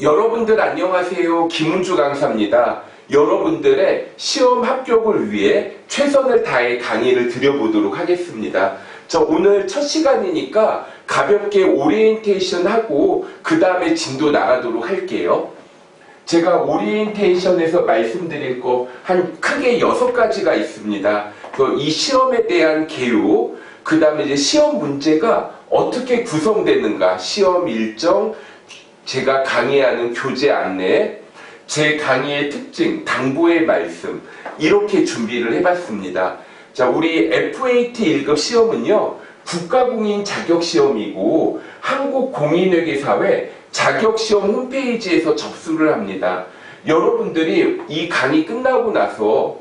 여러분들 안녕하세요. 김은주 강사입니다. 여러분들의 시험 합격을 위해 최선을 다해 강의를 드려보도록 하겠습니다. 저 오늘 첫 시간이니까 가볍게 오리엔테이션 하고 그 다음에 진도 나가도록 할게요. 제가 오리엔테이션에서 말씀드릴 거 한 크게 여섯 가지가 있습니다. 그이 시험에 대한 개요, 그 다음에 이제 시험 문제가 어떻게 구성되는가, 시험 일정, 제가 강의하는 교재 안내, 제 강의의 특징, 당부의 말씀, 이렇게 준비를 해봤습니다. 자, 우리 FAT 1급 시험은요, 국가공인 자격시험이고, 한국공인회계사회 자격시험 홈페이지에서 접수를 합니다. 여러분들이 이 강의 끝나고 나서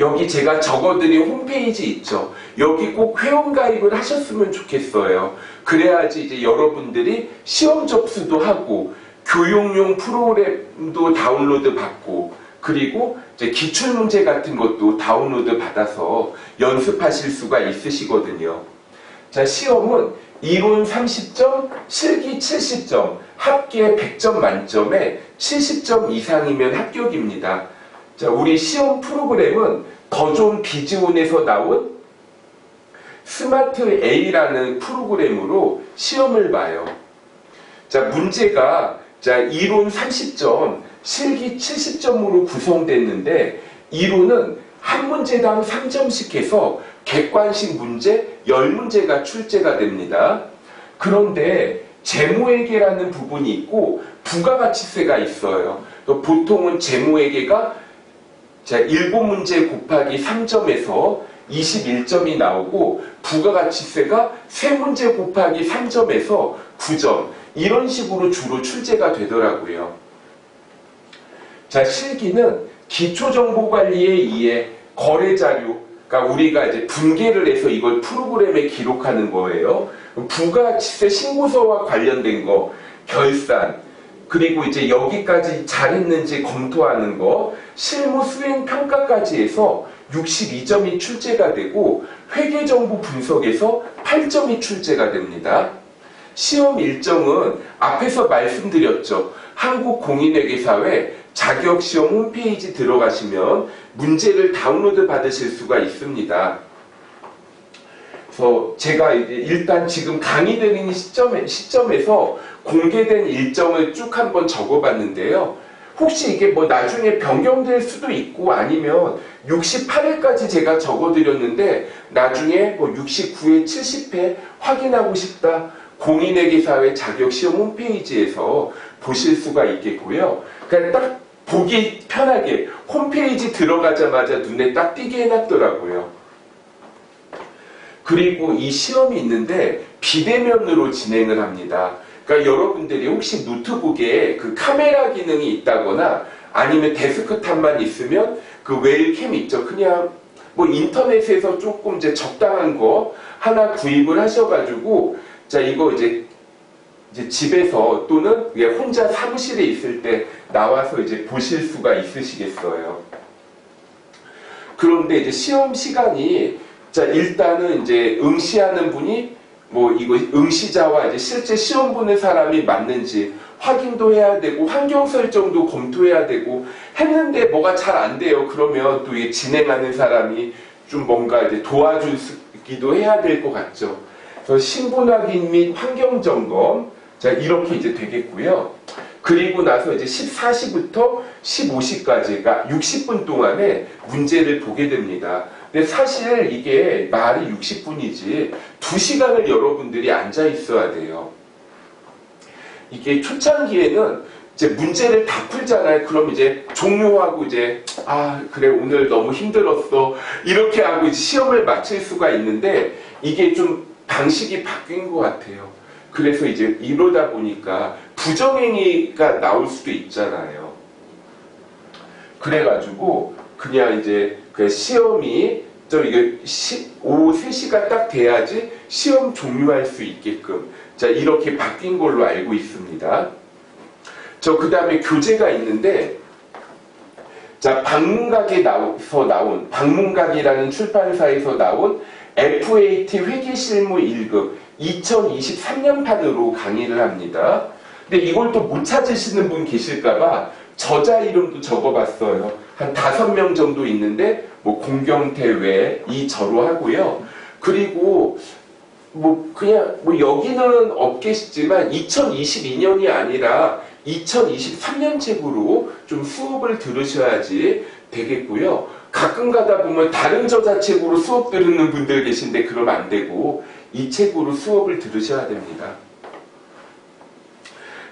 여기 제가 적어드린 홈페이지 있죠. 여기 꼭 회원가입을 하셨으면 좋겠어요. 그래야지 이제 여러분들이 시험 접수도 하고 교육용 프로그램도 다운로드 받고 그리고 이제 기출문제 같은 것도 다운로드 받아서 연습하실 수가 있으시거든요. 자, 시험은 이론 30점, 실기 70점, 합계 100점 만점에 70점 이상이면 합격입니다. 자, 우리 시험 프로그램은 더 좋은 비지온에서 나온 스마트 A라는 프로그램으로 시험을 봐요. 자, 문제가 자, 이론 30점, 실기 70점으로 구성됐는데 이론은 한 문제당 3점씩 해서 객관식 문제 10문제가 출제가 됩니다. 그런데 재무회계라는 부분이 있고 부가가치세가 있어요. 또 보통은 재무회계가 자, 7문제 곱하기 3점에서 21점이 나오고 부가가치세가 3문제 곱하기 3점에서 9점 이런 식으로 주로 출제가 되더라고요. 자, 실기는 기초정보관리에 의해 거래자료, 그러니까 우리가 이제 분계를 해서 이걸 프로그램에 기록하는 거예요. 부가가치세 신고서와 관련된 거, 결산, 그리고 이제 여기까지 잘했는지 검토하는 거, 실무 수행 평가까지 해서 62점이 출제가 되고 회계 정보 분석에서 8점이 출제가 됩니다. 시험 일정은 앞에서 말씀드렸죠. 한국공인회계사회 자격시험 홈페이지 들어가시면 문제를 다운로드 받으실 수가 있습니다. 그래서 제가 일단 지금 강의 드리는 시점에, 시점에서 공개된 일정을 쭉 한번 적어봤는데요. 혹시 이게 뭐 나중에 변경될 수도 있고 아니면 68회까지 제가 적어드렸는데 나중에 뭐 69회, 70회 확인하고 싶다. 공인회계사회 자격시험 홈페이지에서 보실 수가 있겠고요. 그러니까 딱 보기 편하게 홈페이지 들어가자마자 눈에 딱 띄게 해놨더라고요. 그리고 이 시험이 있는데 비대면으로 진행을 합니다. 그러니까 여러분들이 혹시 노트북에 그 카메라 기능이 있다거나 아니면 데스크탑만 있으면 그 웰캠 있죠. 그냥 뭐 인터넷에서 조금 이제 적당한 거 하나 구입을 하셔가지고 자 이거 이제 이제 집에서 또는 혼자 사무실에 있을 때 나와서 이제 보실 수가 있으시겠어요. 그런데 이제 시험 시간이 자 일단은 이제 응시하는 분이 뭐 이거 응시자와 이제 실제 시험 보는 사람이 맞는지 확인도 해야 되고 환경 설정도 검토해야 되고 했는데 뭐가 잘 안 돼요. 그러면 또 이게 진행하는 사람이 좀 뭔가 이제 도와주기도 해야 될 것 같죠. 그래서 신분 확인 및 환경 점검 자 이렇게 이제 되겠고요. 그리고 나서 이제 14시부터 15시까지가 60분 동안에 문제를 보게 됩니다. 근데 사실 이게 말이 60분이지 2시간을 여러분들이 앉아 있어야 돼요. 이게 초창기에는 이제 문제를 다 풀잖아요. 그럼 이제 종료하고 이제 아 그래 오늘 너무 힘들었어 이렇게 하고 시험을 마칠 수가 있는데 이게 좀 방식이 바뀐 것 같아요. 그래서 이제 이러다 보니까 부정행위가 나올 수도 있잖아요. 그래가지고 그냥 이제 그 시험이 좀 이게 시, 오후 3시가 딱 돼야지 시험 종료할 수 있게끔 자 이렇게 바뀐 걸로 알고 있습니다. 저 그 다음에 교재가 있는데 자 방문각에 나와서 나온 방문각이라는 출판사에서 나온 FAT 회계실무 1급 2023년판으로 강의를 합니다. 근데 이걸 또 못 찾으시는 분 계실까봐 저자 이름도 적어봤어요. 한 다섯 명 정도 있는데 뭐 공경태 외 이저로 하고요. 그리고 뭐 그냥 뭐 여기는 없겠지만 2022년이 아니라 2023년 책으로 좀 수업을 들으셔야지 되겠고요. 가끔 가다 보면 다른 저자책으로 수업 들으는 분들 계신데 그러면 안 되고 이 책으로 수업을 들으셔야 됩니다.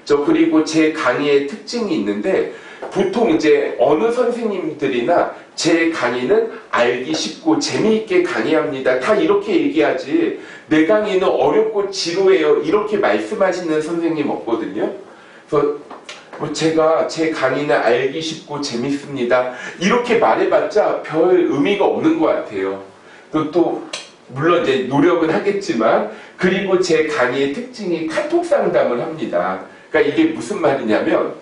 저 그리고 제 강의의 특징이 있는데 보통 이제 어느 선생님들이나 제 강의는 알기 쉽고 재미있게 강의합니다. 다 이렇게 얘기하지 내 강의는 어렵고 지루해요. 이렇게 말씀하시는 선생님 없거든요. 그래서 뭐 제가 제 강의는 알기 쉽고 재밌습니다. 이렇게 말해봤자 별 의미가 없는 것 같아요. 또, 또 물론 이제 노력은 하겠지만 그리고 제 강의의 특징이 카톡 상담을 합니다. 그러니까 이게 무슨 말이냐면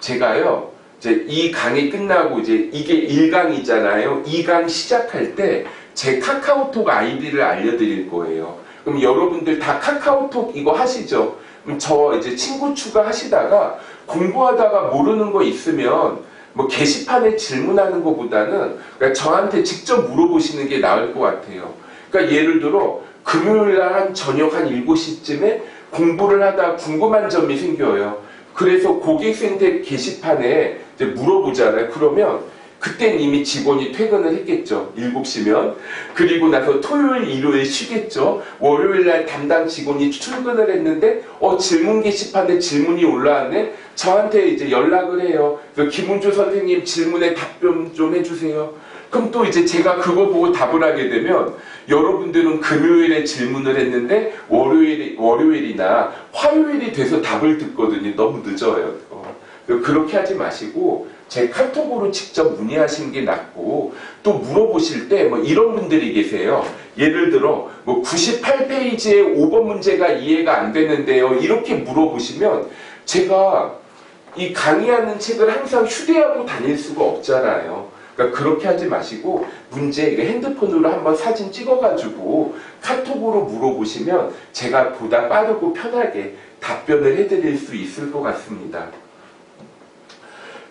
제가요 이제 이 강의 끝나고 이제 이게 1강이잖아요. 2강 시작할 때 제 카카오톡 아이디를 알려드릴 거예요. 그럼 여러분들 다 카카오톡 이거 하시죠? 그럼 저 이제 친구 추가하시다가 공부하다가 모르는 거 있으면 뭐 게시판에 질문하는 것보다는 그러니까 저한테 직접 물어보시는 게 나을 것 같아요. 그러니까 예를 들어 금요일 날 한 저녁 한 7시쯤에 공부를 하다 궁금한 점이 생겨요. 그래서 고객센터 게시판에 물어보잖아요. 그러면 그땐 이미 직원이 퇴근을 했겠죠. 7시면. 그리고 나서 토요일, 일요일 쉬겠죠. 월요일 날 담당 직원이 출근을 했는데, 어, 질문 게시판에 질문이 올라왔네? 저한테 이제 연락을 해요. 김은주 선생님 질문에 답변 좀 해주세요. 그럼 또 이제 제가 그거 보고 답을 하게 되면, 여러분들은 금요일에 질문을 했는데, 월요일, 월요일이나 화요일이 돼서 답을 듣거든요. 너무 늦어요. 어. 그렇게 하지 마시고, 제 카톡으로 직접 문의하시는 게 낫고 또 물어보실 때 뭐 이런 분들이 계세요. 예를 들어 뭐 98페이지에 5번 문제가 이해가 안 되는데요. 이렇게 물어보시면 제가 이 강의하는 책을 항상 휴대하고 다닐 수가 없잖아요. 그러니까 그렇게 하지 마시고 문제 핸드폰으로 한번 사진 찍어가지고 카톡으로 물어보시면 제가 보다 빠르고 편하게 답변을 해드릴 수 있을 것 같습니다.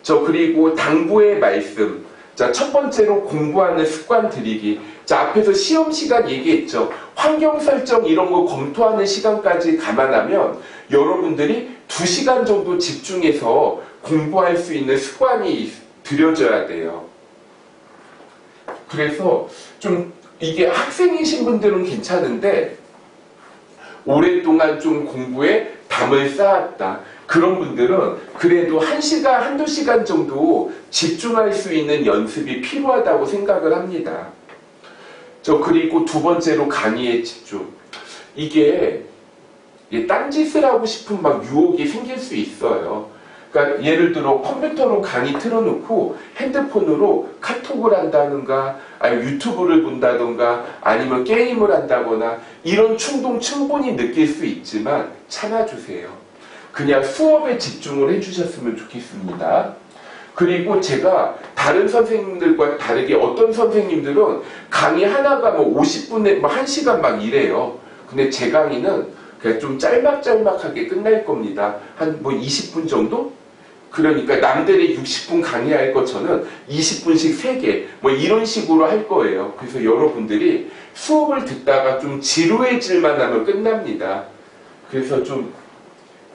저 그리고 당부의 말씀. 자, 첫 번째로 공부하는 습관 들이기. 자, 앞에서 시험 시간 얘기했죠. 환경 설정 이런 거 검토하는 시간까지 감안하면 여러분들이 2시간 정도 집중해서 공부할 수 있는 습관이 들여져야 돼요. 그래서 좀 이게 학생이신 분들은 괜찮은데 오랫동안 좀 공부에 담을 쌓았다. 그런 분들은 그래도 한 시간, 한두 시간 정도 집중할 수 있는 연습이 필요하다고 생각을 합니다. 저 그리고 두 번째로 강의에 집중. 이게 딴짓을 하고 싶은 막 유혹이 생길 수 있어요. 그러니까 예를 들어 컴퓨터로 강의 틀어놓고 핸드폰으로 카톡을 한다든가 아니면 유튜브를 본다든가 아니면 게임을 한다거나 이런 충동 충분히 느낄 수 있지만 참아주세요. 그냥 수업에 집중을 해주셨으면 좋겠습니다. 그리고 제가 다른 선생님들과 다르게 어떤 선생님들은 강의 하나가 뭐 50분에 뭐 1시간 막 이래요. 근데 제 강의는 그냥 좀 짤막짤막하게 끝날 겁니다. 한 뭐 20분 정도? 그러니까 남들이 60분 강의할 것 저는 20분씩 3개 뭐 이런 식으로 할 거예요. 그래서 여러분들이 수업을 듣다가 좀 지루해질만 하면 끝납니다. 그래서 좀,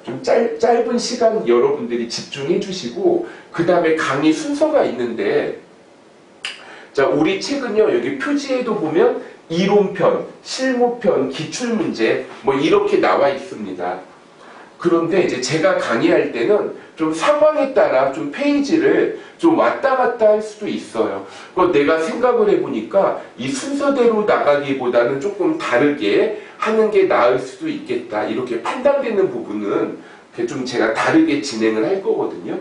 좀 짧, 짧은 시간 여러분들이 집중해 주시고 그 다음에 강의 순서가 있는데 자 우리 책은요 여기 표지에도 보면 이론편, 실무편, 기출문제 뭐 이렇게 나와 있습니다. 그런데 이제 제가 강의할 때는 좀 상황에 따라 좀 페이지를 좀 왔다 갔다 할 수도 있어요. 그 내가 생각을 해보니까 이 순서대로 나가기보다는 조금 다르게 하는 게 나을 수도 있겠다. 이렇게 판단되는 부분은 좀 제가 다르게 진행을 할 거거든요.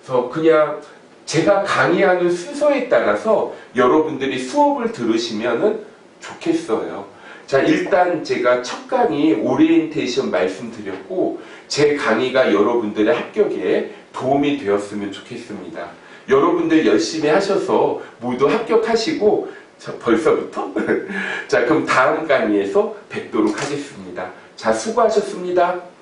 그래서 그냥 제가 강의하는 순서에 따라서 여러분들이 수업을 들으시면 좋겠어요. 자, 일단 제가 첫 강의 오리엔테이션 말씀드렸고, 제 강의가 여러분들의 합격에 도움이 되었으면 좋겠습니다. 여러분들 열심히 하셔서 모두 합격하시고, 자, 벌써부터? 자, 그럼 다음 강의에서 뵙도록 하겠습니다. 자, 수고하셨습니다.